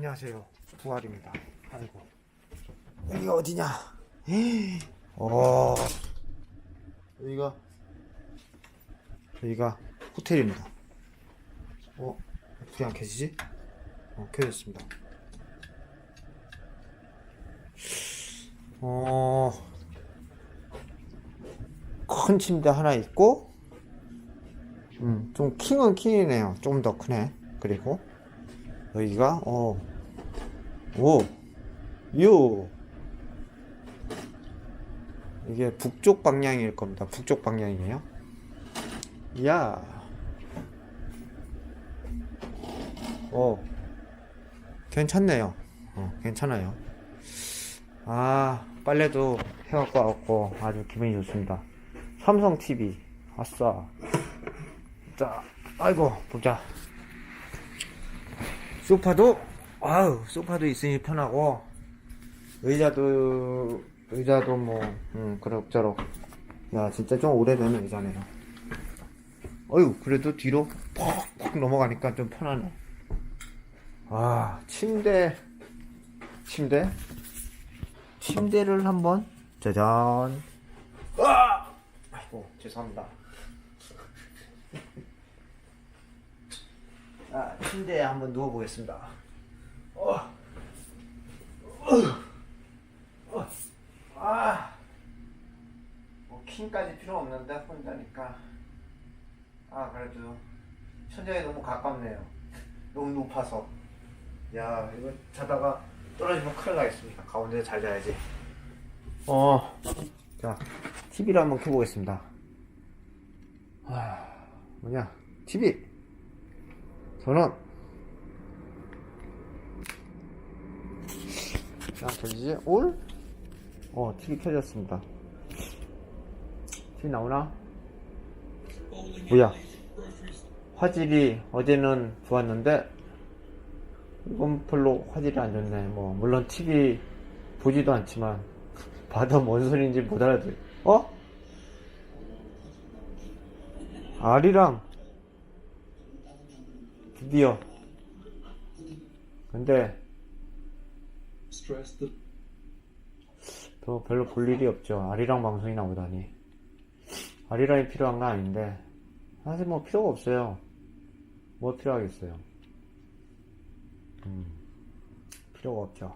안녕하세요. 부활입니다. 아이고. 여기가 어디냐? 어. 여기가, 여기가 호텔입니다. 어, 불이 안 켜지지? 어, 켜졌습니다. 어, 큰 침대 하나 있고, 음, 좀 킹은 킹이네요. 좀 더 크네. 그리고, 여기가, 어, 오, 요. 이게 북쪽 방향일 겁니다. 북쪽 방향이에요. 이야. 어, 괜찮네요. 어, 괜찮아요. 아, 빨래도 해갖고 왔고 아주 기분이 좋습니다. 삼성 TV. 아싸. 자, 아이고, 보자. 소파도, 아우, 소파도 있으니 편하고, 의자도, 의자도 뭐, 음, 그럭저럭. 야, 진짜 좀 오래된 의자네요. 어휴, 그래도 뒤로 퍽퍽 넘어가니까 좀 편하네. 아, 침대, 침대? 침대를 한번, 짜잔. 아! 아이고, 죄송합니다. 아, 침대에 한번 누워보겠습니다. 어. 어. 어. 아. 뭐, 킹까지 필요 없는데, 혼자니까. 아, 그래도, 천장에 너무 가깝네요. 너무 높아서. 야, 이거 자다가 떨어지면 큰일 나겠습니다. 가운데 잘 자야지. 어, 자, TV를 한번 켜보겠습니다. 아, 뭐냐, TV! 전원! 자, 들리지? 올? 어, TV 켜졌습니다. TV 나오나? 뭐야? 화질이 어제는 좋았는데, 이건 별로 화질이 안 좋네. 뭐, 물론 TV 보지도 않지만, 봐도 뭔 소리인지 못 알아들. 어? 아리랑 드디어. 근데. 더 별로 볼 일이 없죠. 아리랑 방송이 나오다니. 아리랑이 필요한 건 아닌데 사실 뭐 필요가 없어요. 뭐 필요하겠어요. 음, 필요가 없죠.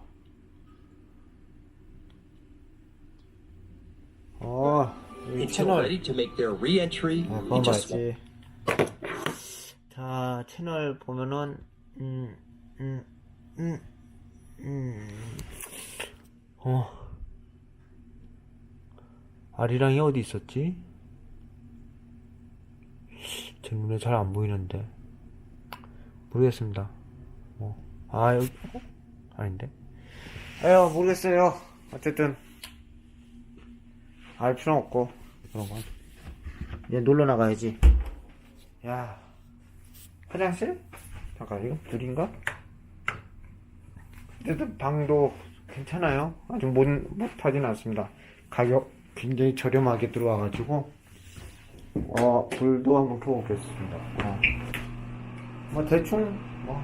어, 이 채널 ready to make their re-entry 어, in 그건 맞지. 자, 채널 보면은, 음, 음, 음, 음, 어. 아리랑이 어디 있었지? 제 눈에 잘 안 보이는데. 모르겠습니다. 뭐, 아, 여기, 어? 아닌데? 에휴, 모르겠어요. 어쨌든, 알 필요 없고, 그런 건. 이제 놀러 나가야지. 야, 화장실? 잠깐, 이거 둘인가? 어쨌든 방도 괜찮아요. 아주 못, 못하진 않습니다. 가격 굉장히 저렴하게 들어와가지고, 어, 불도 한번 켜보겠습니다. 어. 뭐, 대충, 뭐,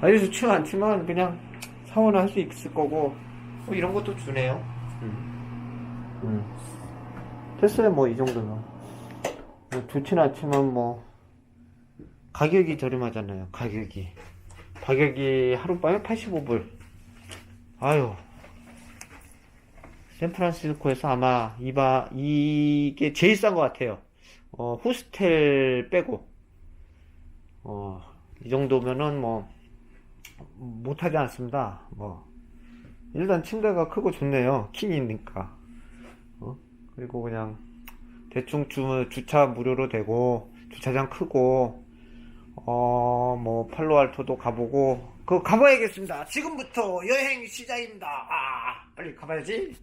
아주 좋지 않지만, 그냥 사원을 할 수 있을 거고, 뭐, 이런 것도 주네요. 음. 음. 됐어요, 뭐, 이 정도면. 뭐 좋진 않지만 뭐 가격이 저렴하잖아요 가격이. 가격이 하룻밤에 85불. 아유. 샌프란시스코에서 아마 이바 이게 제일 싼 것 같아요. 어 호스텔 빼고. 어 이 정도면은 뭐 못하지 않습니다. 뭐 일단 침대가 크고 좋네요. 킹이니까. 어? 그리고 그냥 대충 주, 주차 무료로 되고 주차장 크고 어 뭐 팔로알토도 가보고 그거 가봐야겠습니다. 지금부터 여행 시작입니다. 아 빨리 가봐야지